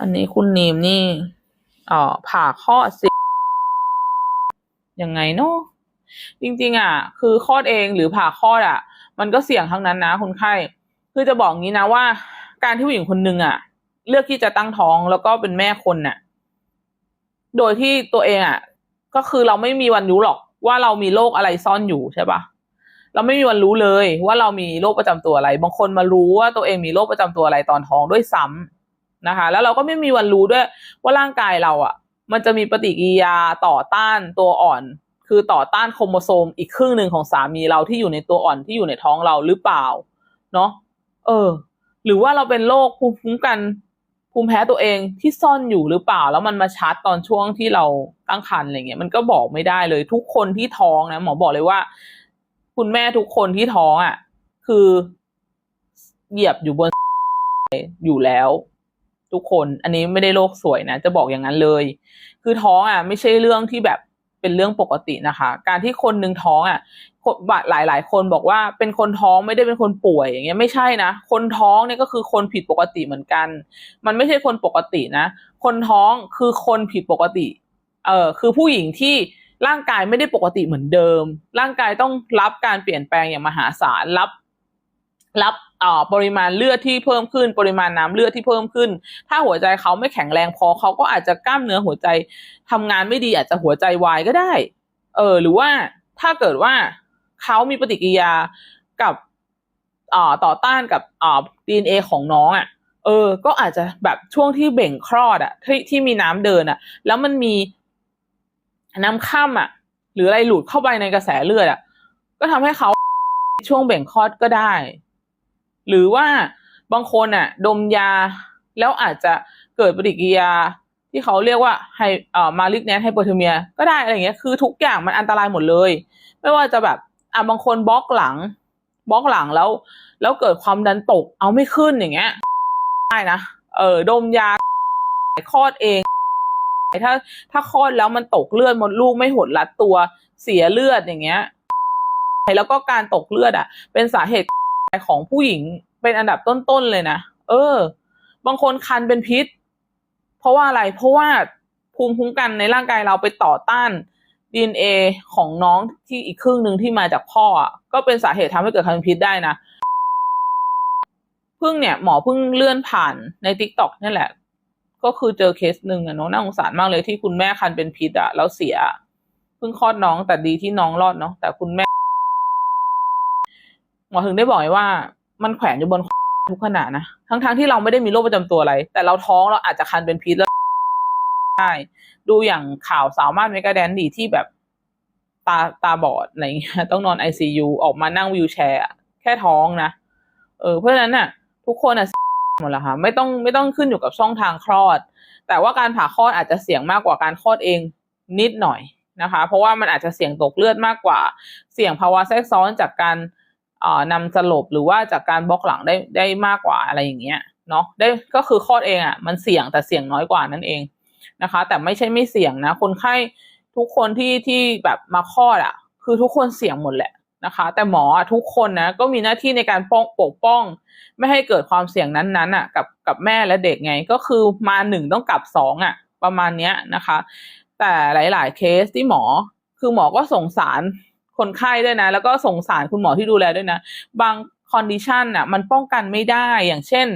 อันนี้คุณนีมนี่เอ่อผ่าคลอดสิยังไงเนาะจริงๆอะ คือคลอดเองหรือผ่าคลอดอะ มันก็เสี่ยงทั้งนั้นนะคนไข้ คือจะบอกงี้นะว่า การที่ผู้หญิงคนหนึ่งอะ เลือกที่จะตั้งท้องแล้วก็เป็นแม่คนน่ะ โดยที่ตัวเองอะ ก็คือเราไม่มีวันรู้หรอกว่าเรามีโรคอะไรซ่อนอยู่ใช่ปะเราไม่มีวันรู้เลยว่าเรามีโรคประจำตัวอะไร บางคนมารู้ว่าตัวเองมีโรคประจำตัวอะไรตอนท้องด้วยซ้ำ นะคะ แล้วเราก็ไม่มีวันรู้ด้วยว่าร่างกายเราอะ มันจะมีปฏิกิริยาต่อต้านตัวอ่อน คือต่อต้านโครโมโซมอีกครึ่งหนึ่งของสามีเราที่อยู่ในตัวอ่อนที่อยู่ในท้องเราหรือเปล่า เนาะเออ หรือว่าเราเป็นโรคภูมิคุ้มกันภูมิแพ้ตัวเองที่ซ่อนอยู่หรือเปล่า แล้วมันมาชัดตอนช่วงที่เราตั้งครรภ์อะไรเงี้ยมันก็บอกไม่ได้เลย ทุกคนที่ท้องนะหมอบอกเลยว่า คุณแม่ทุกคนที่ท้องอะ คือเหยียบอยู่บนอยู่แล้ว ทุกคน อันนี้ไม่ได้โลกสวยนะ จะบอกอย่างนั้นเลย คือท้องอะ ไม่ใช่เรื่องที่แบบเป็นเรื่องปกตินะคะ การที่คนหนึ่งท้องอะหลายหลายคนบอกว่าเป็นคนท้องไม่ได้เป็นคนป่วยอย่างเงี้ยไม่ใช่นะ คนท้องเนี่ยก็คือคนผิดปกติเหมือนกัน มันไม่ใช่คนปกตินะ คนท้องคือคนผิดปกติ เออคือผู้หญิงที่ร่างกายไม่ได้ปกติเหมือนเดิม ร่างกายต้องรับการเปลี่ยนแปลงอย่างมหาศาลรับ รับ ปริมาณเลือดที่เพิ่มขึ้น ปริมาณน้ำเลือดที่เพิ่มขึ้น ถ้าหัวใจเขาไม่แข็งแรงพอเขาก็อาจจะกล้ามเนื้อหัวใจทำงานไม่ดีอาจจะหัวใจวายก็ได้ เออ หรือว่าถ้าเกิดว่าเขามีปฏิกิริยากับอ่าต่อต้านกับอ่าดีเอของน้องอะเออ ก็อาจจะแบบช่วงที่เบ่งคลอดอะที่ที่มีน้ำเดินอะแล้วมันมีน้ำข้ามอะหรืออะไรหลุดเข้าไปในกระแสเลือดอะก็ทำให้เขาช่วงเบ่งคลอดก็ได้ หรือว่าบางคนอะ ดมยาแล้วอาจจะเกิดปฏิกิริยาที่เขาเรียกว่าไฮเอ่อมาลิกแนนไฮโปเทเมียก็ได้อะไรเงี้ยคือทุกอย่างมันอันตรายหมดเลย ไม่ว่าจะแบบอะบางคนบล็อกหลังบล็อกหลังแล้ว แล้วเกิดความดันตกเอาไม่ขึ้นอย่างเงี้ยได้นะเออดมยาคลอดเอง ถ้าถ้าคลอดแล้วมันตกเลือดมดลูกไม่หดรัดตัวเสียเลือดอย่างเงี้ยแล้วก็การตกเลือดอะ เป็นสาเหตุของผู้หญิง เป็นอันดับต้นๆเลยนะ เออ บางคนคันเป็นพิษ เพราะว่าอะไร เพราะว่าภูมิคุ้มกันในร่างกายเราไปต่อต้าน DNA ของน้องที่อีกครึ่งหนึ่งที่มาจากพ่ออะก็เป็นสาเหตุทำให้เกิดคันเป็นพิษได้นะพิ่งเนี่ยหมอพิ่งเลื่อนผ่านใน t ิ k t o k นี่แหละ ก็คือเจอเคสหนึ่งอะเนาะน่าสงสารมากเลยที่คุณแม่คันเป็นพิษอะแล้วเสียพิ่งคลอดน้องแต่ดีที่น้องรอดเนาะแต่คุณแม่ หมอถึงได้บอกไว้ว่า มันแขวนอยู่บนทุกขณะนะทั้งๆที่เราไม่ได้มีโรคประจำตัวอะไร แต่เราท้องเราอาจจะคันเป็นพิษแล้วได้ดูอย่างข่าวสาวมารถเมกาแดนดีที่แบบตาตาบอดอะไรเงี้ยต้องนอนไอซียูออกมานั่งวิวแชร์แค่ท้องนะเออเพราะฉะนั้นน่ะ ทุกคนอะหมดแล้วค่ะไม่ต้องไม่ต้องขึ้นอยู่กับช่องทางคลอด แต่ว่าการผ่าคลอดอาจจะเสี่ยงมากกว่าการคลอดเองนิดหน่อยนะคะ เพราะว่ามันอาจจะเสี่ยงตกเลือดมากกว่า เสี่ยงภาวะแทรกซ้อนจากการ นำสลบหรือว่าจากการบล็อกหลังได้ได้มากกว่าอะไรอย่างเงี้ยเนาะได้ก็คือคลอดเองอะมันเสี่ยงแต่เสี่ยงน้อยกว่านั่นเองนะคะ แต่ไม่ใช่ไม่เสี่ยงนะ คนไข้ทุกคนที่ที่แบบมาคลอดอะ คือทุกคนเสี่ยงหมดแหละนะคะ แต่หมออะทุกคนนะก็มีหน้าที่ในการป้องปกป้อง ไม่ให้เกิดความเสี่ยงนั้นๆอะกับกับแม่และเด็กไงก็คือมาหนึ่งต้องกลับสองอะ ประมาณเนี้ยนะคะ แต่หลาย ๆ เคสที่หมอคือหมอก็สงสาร คนไข้ด้วยนะ แล้วก็สงสารคุณหมอที่ดูแลด้วยนะ บางคอนดิชันน่ะมันป้องกันไม่ได้อย่างเช่น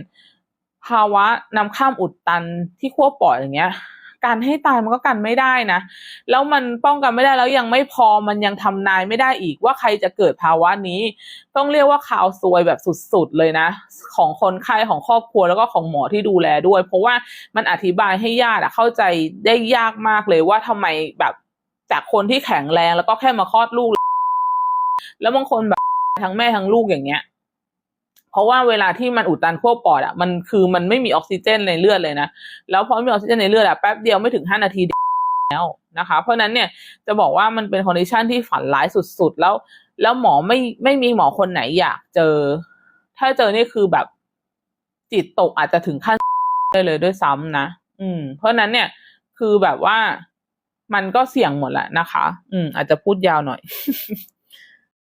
ภาวะน้ำข้ามอุดตันที่ขั้วปอดอย่างเงี้ย การให้ตายมันก็กันไม่ได้นะ แล้วมันป้องกันไม่ได้แล้วยังไม่พอมันยังทำนายไม่ได้อีกว่าใครจะเกิดภาวะนี้ ต้องเรียกว่าข่าวซวยแบบสุดๆเลยนะ ของคนไข้ของครอบครัวแล้วก็ของหมอที่ดูแลด้วย เพราะว่ามันอธิบายให้ญาติเข้าใจได้ยากมากเลยว่าทำไมแบบจากคนที่แข็งแรงแล้วก็แค่มาคลอดลูก แล้วบางคนแบบทั้งแม่ทั้งลูกอย่างเงี้ย เพราะว่าเวลาที่มันอุดตันขั้วปอดอะมันคือมันไม่มีออกซิเจนในเลือดเลยนะแล้วพอไม่มีออกซิเจนในเลือดอะแป๊บเดียวไม่ถึงห้านาทีแล้วนะคะ เพราะนั้นเนี่ยจะบอกว่ามันเป็นคอนดิชันที่ฝันร้ายสุดๆ แล้ว แล้วหมอไม่ไม่มีหมอคนไหนอยากเจอ ถ้าเจอนี่คือแบบจิตตกอาจจะถึงขั้นได้เลยด้วยซ้ำนะอืม เพราะนั้นเนี่ยคือแบบว่ามันก็เสี่ยงหมดแหละนะคะ อืม อาจจะพูดยาวหน่อย